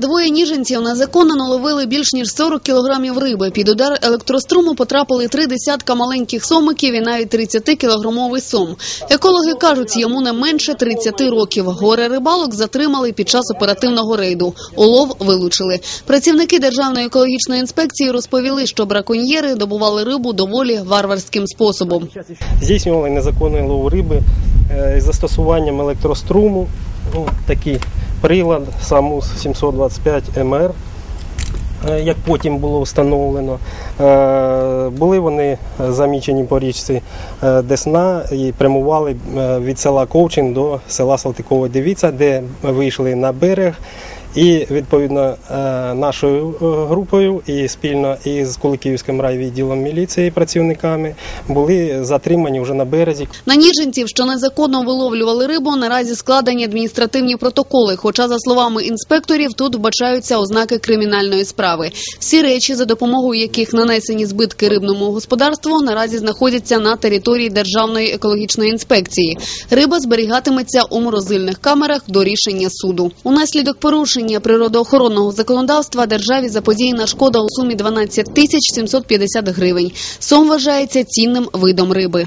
Двоє ніженців незаконно наловили більш ніж 40 кілограмів риби. Під удар електроструму потрапили три десятка маленьких сомиків і навіть 30-кілограмовий сом. Екологи кажуть, йому не менше 30 років. Горе рибалок затримали під час оперативного рейду. Улов вилучили. Працівники Державної екологічної інспекції розповіли, що браконьєри добували рибу доволі варварським способом. Здійснювали незаконний лов риби е, із застосуванням електроструму. Ну, такий прилад САМУС 725 МР, е, як потім було встановлено. Е, Були вони замічені по річці е, Десна і прямували від села Ковчин до села Салтикова Дивіця, де вийшли на берег. І відповідно е, нашою е, групою і спільно із Куликівським райвідділом міліції працівниками були затримані вже на березі. На ніженців, що незаконно виловлювали рибу, наразі складені адміністративні протоколи. Хоча, за словами інспекторів, тут вбачаються ознаки кримінальної справи. Всі речі, за допомогою яких нанесені збитки рибному господарству, наразі знаходяться на території Державної екологічної інспекції. Риба зберігатиметься у морозильних камерах до рішення суду. Унаслідок порушення природоохоронного законодавства державі заподіяна шкода у сумі 12 тисяч 750 гривень. Сом вважається цінним видом риби.